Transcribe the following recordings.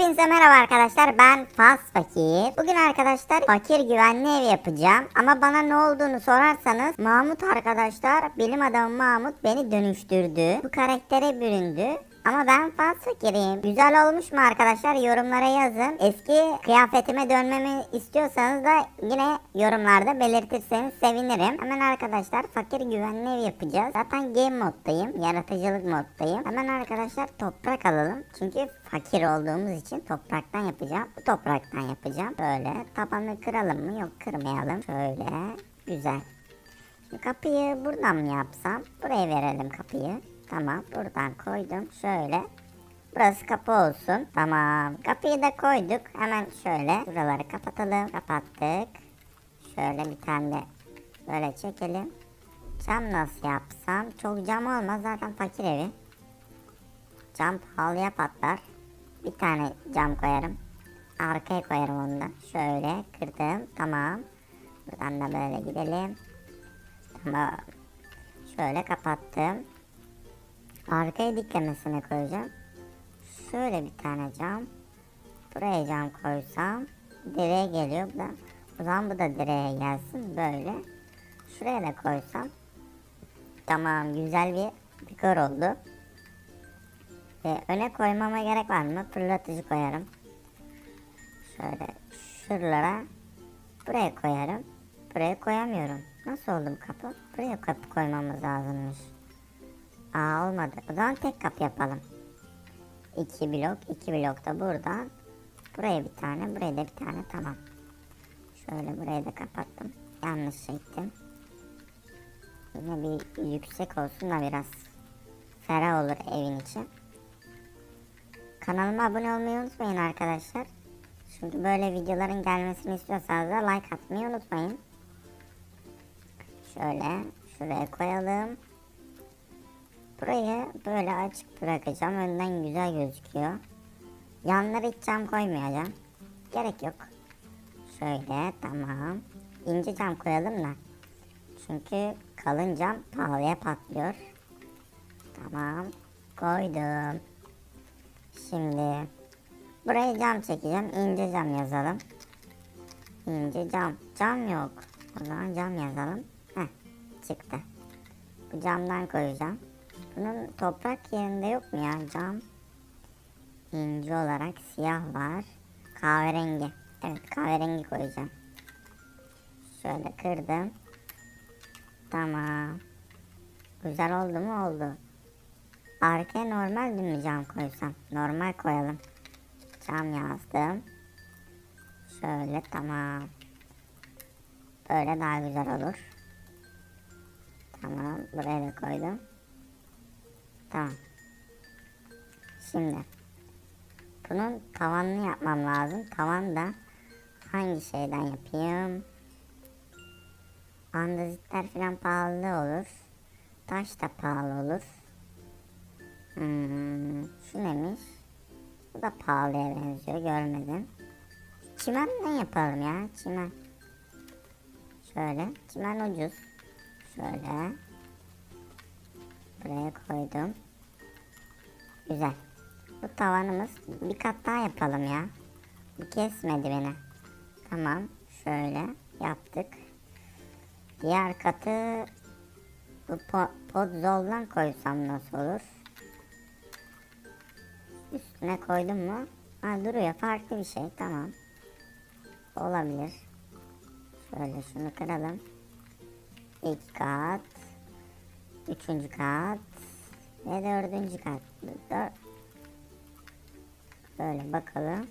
Hepinize merhaba arkadaşlar ben Fas Fakir. Bugün arkadaşlar fakir güvenli ev yapacağım. Ama bana ne olduğunu sorarsanız Mahmut arkadaşlar benim adamım Mahmut beni dönüştürdü. Bu karaktere büründü. Ama ben Fas Fakir'im. Güzel olmuş mu arkadaşlar yorumlara yazın. Eski kıyafetime dönmemi istiyorsanız da yine yorumlarda belirtirseniz sevinirim. Hemen arkadaşlar fakir güvenli ev yapacağız. Zaten game moddayım. Yaratıcılık moddayım. Hemen arkadaşlar toprak alalım. Çünkü fakir olduğumuz için topraktan yapacağım. Bu topraktan yapacağım. Böyle tabanı kıralım mı? Yok kırmayalım. Şöyle güzel. Kapıyı buradan mı yapsam? Buraya verelim kapıyı. Tamam buradan koydum. Şöyle. Burası kapı olsun. Tamam. Kapıyı da koyduk. Hemen şöyle şuraları kapatalım. Kapattık. Şöyle bir tane böyle çekelim. Cam nasıl yapsam? Çok cam olmaz zaten fakir evi. Cam pahalıya patlar. Bir tane cam koyarım. Arkaya koyarım onu da. Şöyle kırdım. Tamam. Buradan da böyle gidelim. Tamam. Şöyle kapattım. Arkaya diklemesine koyacağım. Şöyle bir tane cam. Buraya cam koysam direğe geliyor. Bu da, o zaman bu da direğe gelsin. Böyle. Şuraya da koysam. Tamam güzel bir dekor oldu. Ve öne koymama gerek var mı? Fırlatıcı koyarım. Şöyle şuralara buraya koyarım. Buraya koyamıyorum. Nasıl oldu bu kapı? Buraya kapı koymamız lazımmış. Aa olmadı. O zaman tek kapı yapalım. İki blok, iki blok da buradan. Buraya bir tane, buraya da bir tane tamam. Şöyle burayı da kapattım. Yanlış çektim. Yine bir yüksek olsun da biraz ferah olur evin içi. Kanalıma abone olmayı unutmayın arkadaşlar. Çünkü böyle videoların gelmesini istiyorsanız da like atmayı unutmayın. Şöyle şuraya koyalım. Burayı böyle açık bırakacağım. Önden güzel gözüküyor. Yanlara hiç cam koymayacağım. Gerek yok. Şöyle tamam. İnce cam koyalım da. Çünkü kalın cam pahalıya patlıyor. Tamam. Koydum. Şimdi buraya cam çekeceğim. İnce cam yazalım. İnce cam. Cam yok. O zaman cam yazalım. Heh çıktı. Bu camdan koyacağım. Bunun toprak yerinde yok mu ya cam? İnce olarak siyah var. Kahverengi. Evet kahverengi koyacağım. Şöyle kırdım. Tamam. Güzel oldu mu oldu. Arkaya normal değil mi cam koysam? Normal koyalım. Cam yazdım. Şöyle tamam. Böyle daha güzel olur. Tamam. Buraya da koydum. Tamam. Şimdi. Bunun tavanını yapmam lazım. Tavan da hangi şeyden yapayım? Andezitler falan pahalı olur. Taş da pahalı olur. Hmm, şu neymiş? Bu da pahalıya benziyor. Görmedim. Çimenden yapalım ya. Çimen. Şöyle. Çimen ucuz. Şöyle. Buraya koydum. Güzel. Bu tavanımız bir kat daha yapalım ya. Bu kesmedi beni. Tamam. Şöyle yaptık. Diğer katı bu po podzoldan koysam nasıl olur? Üstüne koydum mu? Ha duruyor farklı bir şey tamam. Olabilir. Şöyle şunu kıralım. İlk kat. Üçüncü kat. Ve dördüncü kat. Dör Böyle bakalım.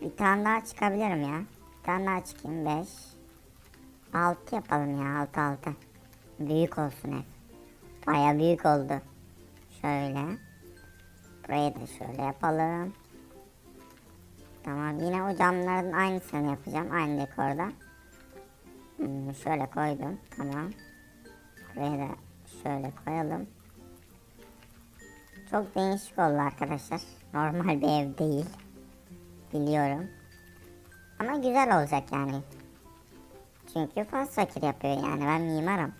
Bir tane daha çıkabilirim ya. Bir tane daha çıkayım. Beş. Altı yapalım ya. Altı altı. Büyük olsun ev. Baya büyük oldu. Şöyle. Burayı da şöyle yapalım. Tamam yine o camların aynısını yapacağım. Aynı dekorda. Hmm, şöyle koydum. Tamam. Buraya da şöyle koyalım. Çok değişik oldu arkadaşlar. Normal bir ev değil. Biliyorum. Ama güzel olacak yani. Çünkü fazla fakir yapıyor yani. Ben mimarım.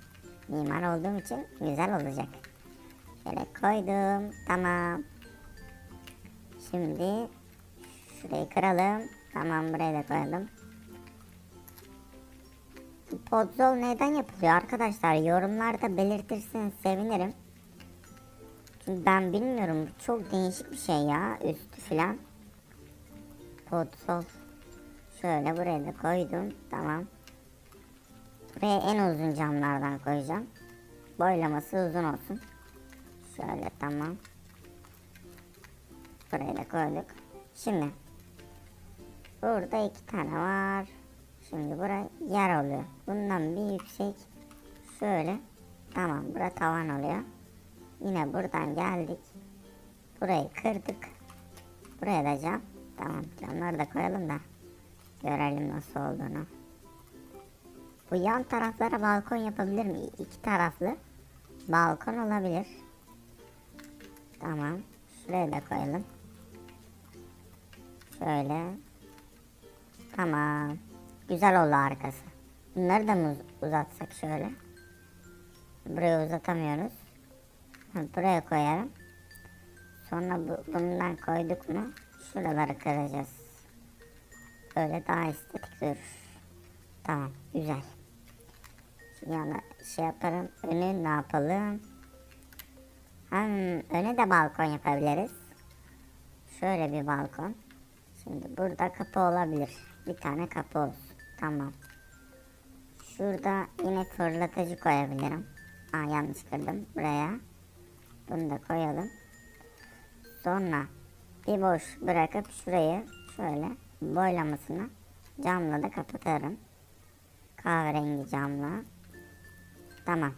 Mimar olduğum için güzel olacak. Şöyle koydum. Tamam. Şimdi Şurayı kıralım. Tamam buraya da koyalım. Podzol neden yapılıyor arkadaşlar? Yorumlarda belirtirseniz sevinirim. Çünkü ben bilmiyorum. Çok değişik bir şey ya. Üstü filan. Podzol. Şöyle buraya da koydum. Tamam. Buraya en uzun camlardan koyacağım. Boylaması uzun olsun. Şöyle tamam. Buraya da koyduk. Şimdi. Burada iki tane var. Şimdi bura yer oluyor. Bundan bir yüksek. Şöyle. Tamam. Bura tavan oluyor. Yine buradan geldik. Burayı kırdık. Buraya da cam. Tamam. Camları da koyalım da. Görelim nasıl olduğunu. Bu yan taraflara balkon yapabilir mi? İki taraflı balkon olabilir. Tamam. Şuraya da koyalım. Şöyle. Tamam. Güzel oldu arkası. Bunları da mı uz- uzatsak şöyle? Buraya uzatamıyoruz. Buraya koyalım. Sonra bu, bundan koyduk mu şuraları kıracağız. Böyle daha estetik durur. Tamam güzel. Şimdi yana şey yaparım. Önü ne yapalım? Hem öne de balkon yapabiliriz. Şöyle bir balkon. Şimdi burada kapı olabilir. Bir tane kapı olsun. Tamam. Şurada yine fırlatıcı koyabilirim. Aa yanlış kırdım. Buraya. Bunu da koyalım. Sonra bir boş bırakıp şurayı şöyle boylamasına camla da kapatırım. Kahverengi camla. Tamam.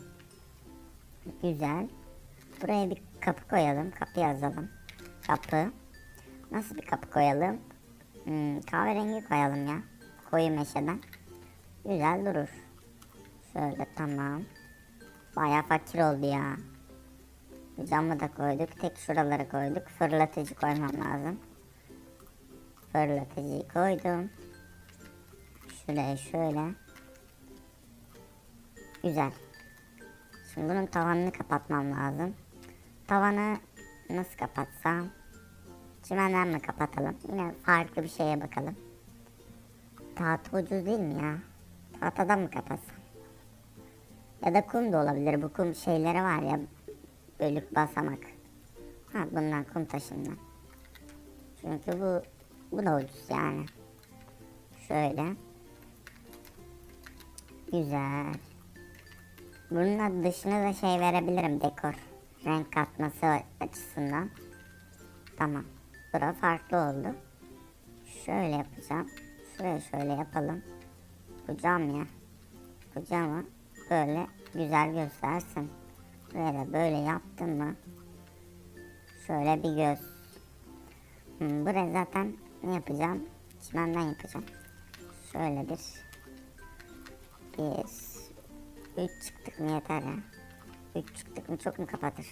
Güzel. Buraya bir kapı koyalım. Kapı yazalım. Kapı. Nasıl bir kapı koyalım? Hmm, kahverengi koyalım ya. Koyu meşeden. Güzel durur. Şöyle tamam. Baya fakir oldu ya. Camı da koyduk. Tek şuraları koyduk. Fırlatıcı koymam lazım. Fırlatıcıyı koydum. Şuraya şöyle. Güzel. Şimdi bunun tavanını kapatmam lazım. Tavanı nasıl kapatsam? Çimenden mi kapatalım? Yine farklı bir şeye bakalım. Tahta ucuz değil mi ya? Tahtadan mı kapatsam? Ya da kum da olabilir. Bu kum şeyleri var ya. Bölük basamak. Ha bundan kum taşından. Çünkü bu bu da ucuz yani. Şöyle. Güzel. Bunun dışına da şey verebilirim dekor. Renk katması açısından. Tamam. Bura farklı oldu. Şöyle yapacağım. Şuraya şöyle yapalım. Bu cam ya. Bu camı böyle güzel göstersin. Buraya da böyle yaptım mı? Şöyle bir göz. Hmm, buraya zaten ne yapacağım? Çimenden yapacağım. Şöyle bir. Bir. Üç çıktık mı yeter ya. Üç çıktık mı çok mu kapatır?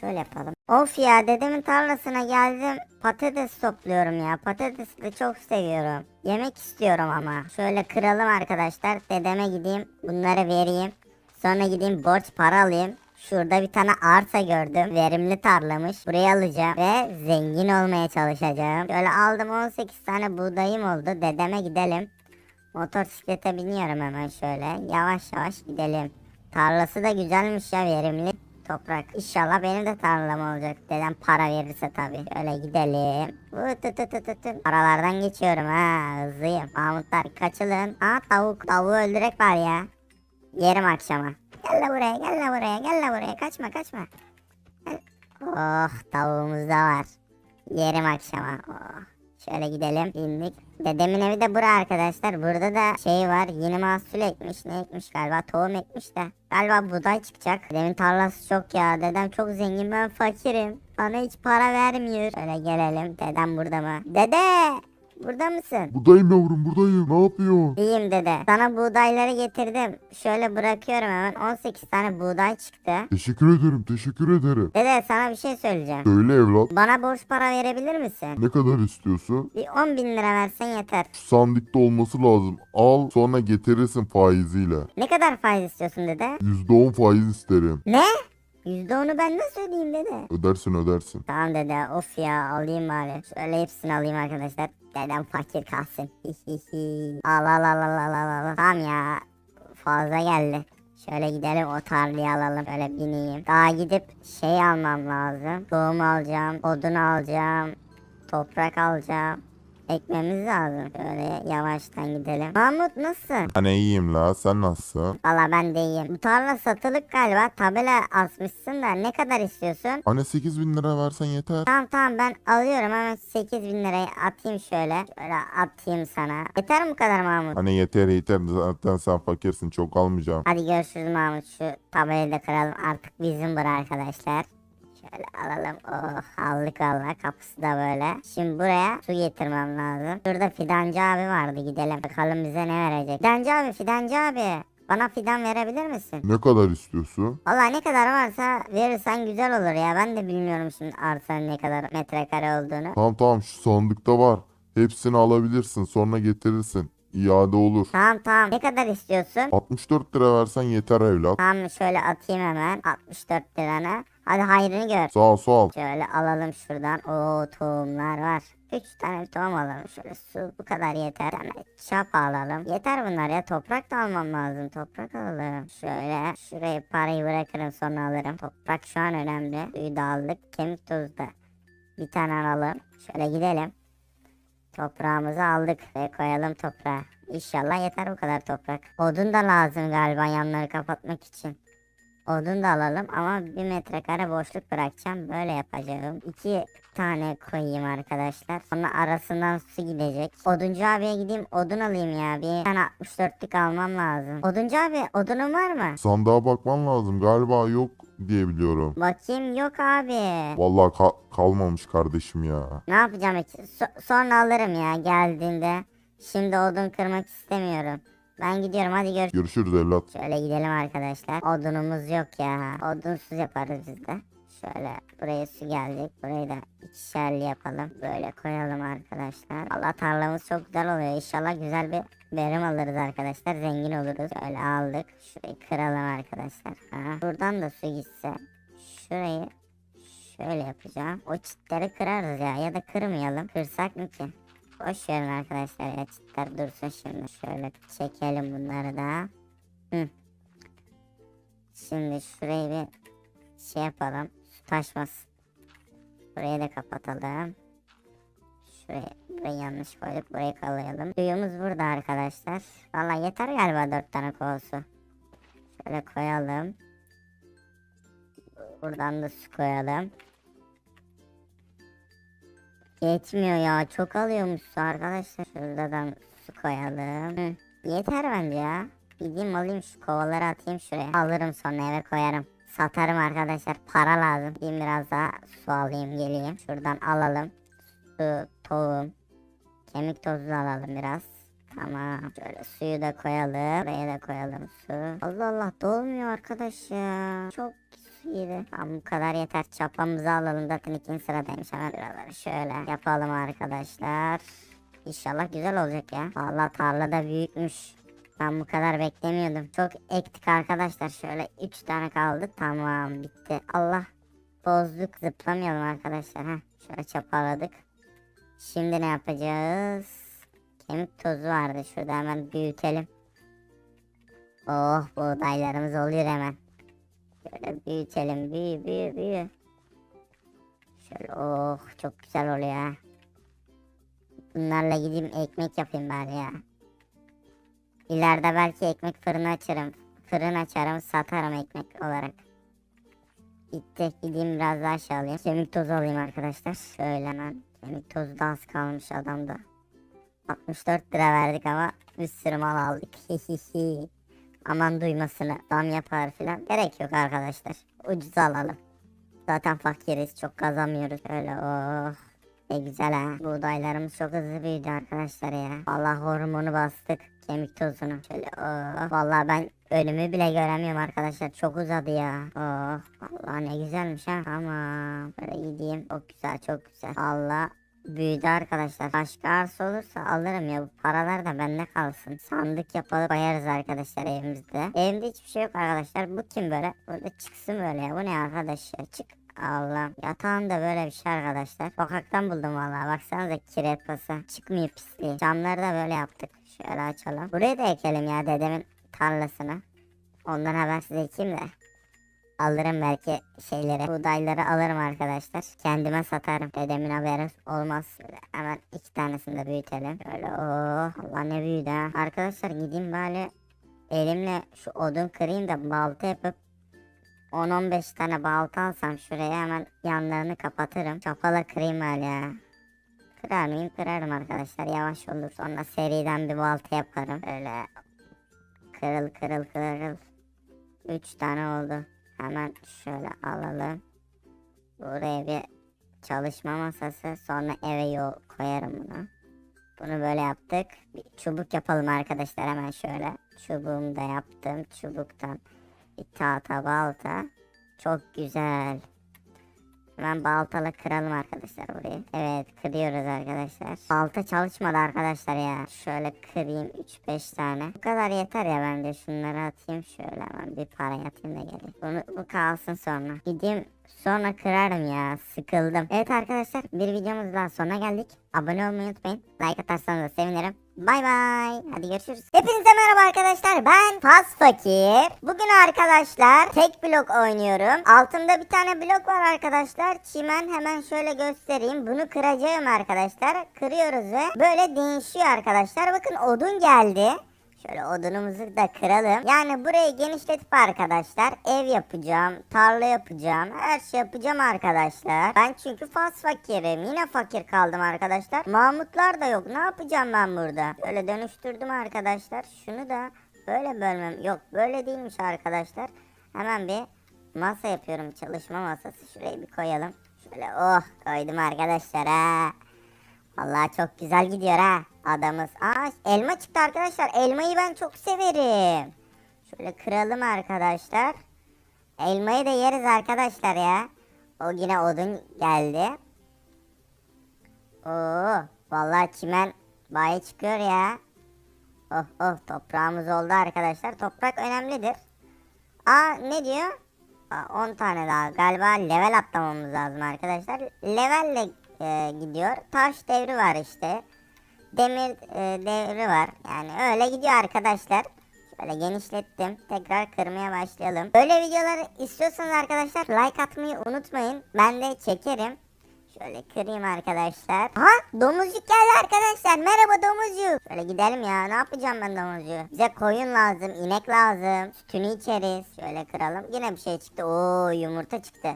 Şöyle yapalım. Of ya dedemin tarlasına geldim. Patates topluyorum ya. Patatesi de çok seviyorum. Yemek istiyorum ama. Şöyle kıralım arkadaşlar. Dedeme gideyim. Bunları vereyim. Sonra gideyim borç para alayım. Şurada bir tane arsa gördüm. Verimli tarlamış. Burayı alacağım ve zengin olmaya çalışacağım. Şöyle aldım 18 tane buğdayım oldu. Dedeme gidelim. Motosiklete biniyorum hemen şöyle. Yavaş yavaş gidelim. Tarlası da güzelmiş ya verimli toprak. İnşallah benim de tarlam olacak. Dedem para verirse tabii. Öyle gidelim. Aralardan geçiyorum ha. Hızlıyım. Mahmutlar kaçılın. Aa tavuk. Tavuğu öldürek var ya. Yerim akşama. Gel de buraya gel de buraya gel de buraya. Kaçma kaçma. Gel. Oh tavuğumuz da var. Yerim akşama. Oh. Şöyle gidelim. Bindik. Dedemin evi de bura arkadaşlar. Burada da şey var. Yeni mahsul ekmiş. Ne ekmiş galiba? Tohum ekmiş de. Galiba buğday çıkacak. Dedemin tarlası çok ya. Dedem çok zengin. Ben fakirim. Bana hiç para vermiyor. Şöyle gelelim. Dedem burada mı? Dede! Burada mısın? Buradayım yavrum buradayım. Ne yapıyorsun? İyiyim dede. Sana buğdayları getirdim. Şöyle bırakıyorum hemen. 18 tane buğday çıktı. Teşekkür ederim teşekkür ederim. Dede sana bir şey söyleyeceğim. Söyle evlat. Bana borç para verebilir misin? Ne kadar istiyorsun? Bir 10 bin lira versen yeter. Şu sandıkta olması lazım. Al sonra getirirsin faiziyle. Ne kadar faiz istiyorsun dede? %10 faiz isterim. Ne? %10'u ben nasıl ödeyeyim dede? Ödersin ödersin. Tamam dede of ya alayım bari. Şöyle hepsini alayım arkadaşlar. Dedem fakir kalsın. al al al al al al al. Tamam ya fazla geldi. Şöyle gidelim o tarlayı alalım. Şöyle bineyim. Daha gidip şey almam lazım. Tohum alacağım. Odun alacağım. Toprak alacağım. Ekmemiz lazım. Şöyle yavaştan gidelim. Mahmut nasılsın? Ben iyiyim la sen nasılsın? Valla ben de iyiyim. Bu tarla satılık galiba. Tabela asmışsın da ne kadar istiyorsun? Anne 8 bin lira versen yeter. Tamam tamam ben alıyorum hemen 8000 bin lirayı atayım şöyle. Şöyle atayım sana. Yeter mi bu kadar Mahmut? Anne yeter yeter zaten sen fakirsin çok almayacağım. Hadi görüşürüz Mahmut. Şu tabelayı da kıralım. Artık bizim bura arkadaşlar. Şöyle alalım. Oh aldık valla. Kapısı da böyle. Şimdi buraya su getirmem lazım. Şurada fidancı abi vardı. Gidelim. Bakalım bize ne verecek. Fidancı abi fidancı abi. Bana fidan verebilir misin? Ne kadar istiyorsun? Valla ne kadar varsa verirsen güzel olur ya. Ben de bilmiyorum şimdi arsanın ne kadar metrekare olduğunu. Tamam tamam şu sandıkta var. Hepsini alabilirsin sonra getirirsin. İade olur. Tamam tamam. Ne kadar istiyorsun? 64 lira versen yeter evlat. Tamam şöyle atayım hemen. 64 lirana. Hadi hayrını gör. Sağ ol sağ ol. Şöyle alalım şuradan. Oo tohumlar var. 3 tane tohum alalım. Şöyle su bu kadar yeter. Tane çap alalım. Yeter bunlar ya. Toprak da almam lazım. Toprak alalım. Şöyle şuraya parayı bırakırım sonra alırım. Toprak şu an önemli. Suyu da aldık. Kemik tozu da bir tane alalım. Şöyle gidelim. Toprağımızı aldık ve koyalım toprağa. İnşallah yeter bu kadar toprak. Odun da lazım galiba yanları kapatmak için. Odun da alalım ama bir metrekare boşluk bırakacağım. Böyle yapacağım. İki tane koyayım arkadaşlar. Sonra arasından su gidecek. Oduncu abiye gideyim odun alayım ya. Bir tane 64'lük almam lazım. Oduncu abi odunun var mı? Sandığa bakman lazım galiba yok diye biliyorum. Bakayım yok abi. Vallahi ka- kalmamış kardeşim ya. Ne yapacağım hiç? So- sonra alırım ya geldiğinde. Şimdi odun kırmak istemiyorum. Ben gidiyorum hadi görüşürüz. Görüşürüz evlat. Şöyle gidelim arkadaşlar. Odunumuz yok ya. Odunsuz yaparız biz de. Şöyle buraya su gelecek. Burayı da ikişerli yapalım. Böyle koyalım arkadaşlar. Allah tarlamız çok güzel oluyor. İnşallah güzel bir verim alırız arkadaşlar. Zengin oluruz. Şöyle aldık. Şurayı kıralım arkadaşlar. Ha. Buradan da su gitse. Şurayı şöyle yapacağım. O çitleri kırarız ya. Ya da kırmayalım. Kırsak mı ki? Boş verin arkadaşlar ya çitler dursun şimdi. Şöyle çekelim bunları da. Hı. Şimdi şurayı bir şey yapalım. Taşmasın. Burayı da kapatalım. Şurayı, burayı yanlış koyduk. Burayı kalayalım. Suyumuz burada arkadaşlar. Valla yeter galiba dört tane kova su. Şöyle koyalım. Buradan da su koyalım. Yetmiyor ya. Çok alıyormuş su arkadaşlar. Şuradan su koyalım. Hı. Yeter bence ya. Gideyim alayım şu kovaları atayım şuraya. Alırım sonra eve koyarım. Satarım arkadaşlar. Para lazım. Gideyim biraz daha su alayım geleyim. Şuradan alalım. Su, tohum. Kemik tozu alalım biraz. Tamam. Şöyle suyu da koyalım. Buraya da koyalım su. Allah Allah dolmuyor arkadaş ya. Çok yedi. Tamam bu kadar yeter. Çapamızı alalım. Zaten ikinci sıradaymış. Hemen buraları şöyle yapalım arkadaşlar. İnşallah güzel olacak ya. Vallahi tarla da büyükmüş. Ben bu kadar beklemiyordum. Çok ektik arkadaşlar. Şöyle 3 tane kaldı. Tamam bitti. Allah. Bozduk. Zıplamayalım arkadaşlar. Heh. Şöyle çapaladık. Şimdi ne yapacağız? Kemik tozu vardı. Şurada hemen büyütelim. Oh buğdaylarımız oluyor hemen. Şöyle büyütelim. Büyü büyü büyü. Şöyle oh çok güzel oluyor. Bunlarla gideyim ekmek yapayım bari ya. İleride belki ekmek fırını açarım. Fırın açarım satarım ekmek olarak. Gitti gideyim biraz daha aşağı alayım. Kemik tozu alayım arkadaşlar. Şöyle hemen. Kemik tozu da az kalmış adamda. 64 lira verdik ama bir sürü mal aldık. Hihihi. Aman duymasını zam yapar filan. Gerek yok arkadaşlar. Ucuz alalım. Zaten fakiriz çok kazanmıyoruz. Öyle oh. Ne güzel ha. Buğdaylarımız çok hızlı büyüdü arkadaşlar ya. Vallahi hormonu bastık. Kemik tozunu. Şöyle oh. Vallahi ben ölümü bile göremiyorum arkadaşlar. Çok uzadı ya. Oh. Vallahi ne güzelmiş ha. Tamam. Böyle gideyim. Çok güzel çok güzel. Allah. büyüdü arkadaşlar. Başka arsa olursa alırım ya. Bu paralar da bende kalsın. Sandık yapalım koyarız arkadaşlar evimizde. Evimde hiçbir şey yok arkadaşlar. Bu kim böyle? Burada çıksın böyle ya. Bu ne arkadaş ya? Çık. Allah. Yatağım da böyle bir şey arkadaşlar. Sokaktan buldum vallahi. Baksanıza kiret pası. Çıkmıyor pisliği. Camları da böyle yaptık. Şöyle açalım. Burayı da ekelim ya dedemin tarlasına. Ondan habersiz ekeyim de. Alırım belki şeyleri, buğdayları alırım arkadaşlar. Kendime satarım. Dedemin haberi olmaz. Böyle hemen iki tanesini de büyütelim. Böyle oh Allah ne büyüdü ha. Arkadaşlar gideyim böyle elimle şu odun kırayım da balta yapıp 10-15 tane balta alsam şuraya hemen yanlarını kapatırım. Çapala kırayım böyle ya. Kırar mıyım? Kırarım arkadaşlar. Yavaş olur. Sonra seriden bir balta yaparım. Öyle kırıl kırıl kırıl. 3 tane oldu. Hemen şöyle alalım. Buraya bir çalışma masası. Sonra eve yol koyarım bunu. Bunu böyle yaptık. Bir çubuk yapalım arkadaşlar hemen şöyle. Çubuğumu da yaptım. Çubuktan bir tahta balta. Çok güzel. Hemen baltala kıralım arkadaşlar burayı. Evet kırıyoruz arkadaşlar. Balta çalışmadı arkadaşlar ya. Şöyle kırayım 3-5 tane. Bu kadar yeter ya ben de şunları atayım. Şöyle hemen bir para atayım da geleyim. Bunu bu kalsın sonra. Gideyim sonra kırarım ya. Sıkıldım. Evet arkadaşlar bir videomuz daha sonuna geldik. Abone olmayı unutmayın. Like atarsanız da sevinirim. Bay bay. Hadi görüşürüz. Hepinize merhaba arkadaşlar. Ben Fas Fakir. Bugün arkadaşlar tek blok oynuyorum. Altımda bir tane blok var arkadaşlar. Çimen hemen şöyle göstereyim. Bunu kıracağım arkadaşlar. Kırıyoruz ve böyle değişiyor arkadaşlar. Bakın odun geldi. Şöyle odunumuzu da kıralım. Yani burayı genişletip arkadaşlar ev yapacağım, tarla yapacağım, her şey yapacağım arkadaşlar. Ben çünkü fas fakirim. Yine fakir kaldım arkadaşlar. Mahmutlar da yok. Ne yapacağım ben burada? Şöyle dönüştürdüm arkadaşlar. Şunu da böyle bölmem. Yok böyle değilmiş arkadaşlar. Hemen bir masa yapıyorum. Çalışma masası. Şurayı bir koyalım. Şöyle oh koydum arkadaşlar ha. Vallahi çok güzel gidiyor ha adamız. Aa elma çıktı arkadaşlar. Elmayı ben çok severim. Şöyle kıralım arkadaşlar. Elmayı da yeriz arkadaşlar ya. O yine odun geldi. Oo vallahi çimen bayağı çıkıyor ya. Oh oh toprağımız oldu arkadaşlar. Toprak önemlidir. Aa ne diyor? Aa, 10 tane daha. Galiba level atlamamız lazım arkadaşlar. Levelle e, gidiyor. Taş devri var işte. Demir e, devri var. Yani öyle gidiyor arkadaşlar. Şöyle genişlettim. Tekrar kırmaya başlayalım. Böyle videoları istiyorsanız arkadaşlar like atmayı unutmayın. Ben de çekerim. Şöyle kırayım arkadaşlar. Ha domuzcuk geldi arkadaşlar. Merhaba domuzcuk. Şöyle gidelim ya. Ne yapacağım ben domuzcuğu? Bize koyun lazım, inek lazım. Sütünü içeriz. Şöyle kıralım. Yine bir şey çıktı. Oo yumurta çıktı.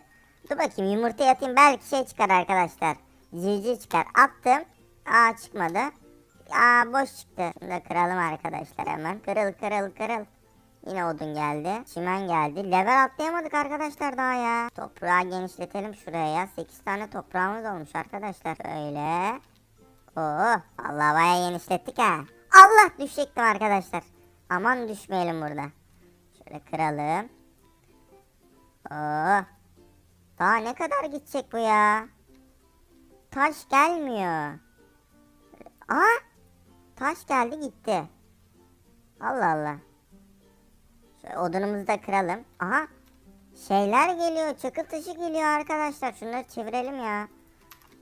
Dur bakayım yumurta atayım. Belki şey çıkar arkadaşlar. Civciv çıkar. Attım. Aa çıkmadı. Aa boş çıktı. Şunu da kıralım arkadaşlar hemen. Kırıl kırıl kırıl. Yine odun geldi. Çimen geldi. Level atlayamadık arkadaşlar daha ya. Toprağı genişletelim şuraya ya. 8 tane toprağımız olmuş arkadaşlar. Şöyle. Oo, vallahi bayağı genişlettik ha. Allah düşecektim arkadaşlar. Aman düşmeyelim burada. Şöyle kıralım. Oo. Daha ne kadar gidecek bu ya? Taş gelmiyor. Aa! Taş geldi gitti. Allah Allah. Şöyle odunumuzu da kıralım. Aha. Şeyler geliyor. Çakıl taşı geliyor arkadaşlar. Şunları çevirelim ya.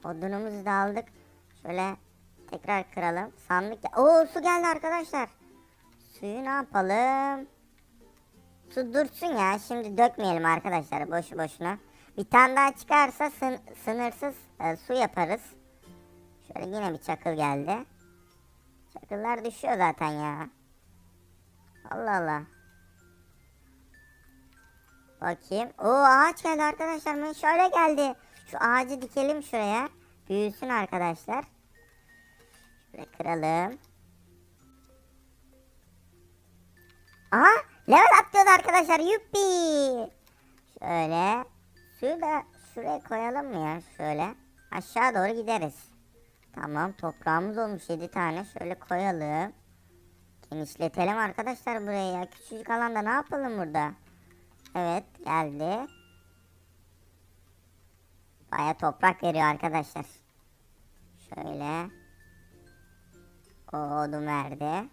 Odunumuzu da aldık. Şöyle tekrar kıralım. Sandık. Oo su geldi arkadaşlar. Suyu ne yapalım? Su dursun ya. Şimdi dökmeyelim arkadaşlar boşu boşuna. Bir tane daha çıkarsa sın- sınırsız e, su yaparız. Şöyle yine bir çakıl geldi. Çakıllar düşüyor zaten ya. Allah Allah. Bakayım. Oo ağaç geldi arkadaşlar. Meşale geldi. Şu ağacı dikelim şuraya. Büyüsün arkadaşlar. Şöyle kıralım. Aha level atlıyordu arkadaşlar. Yuppi. Şöyle. Suyu da şuraya koyalım mı ya? Şöyle. Aşağı doğru gideriz. Tamam toprağımız olmuş 7 tane. Şöyle koyalım. Genişletelim arkadaşlar burayı ya. Küçücük alanda ne yapalım burada? Evet geldi. Baya toprak veriyor arkadaşlar. Şöyle. O odun verdi.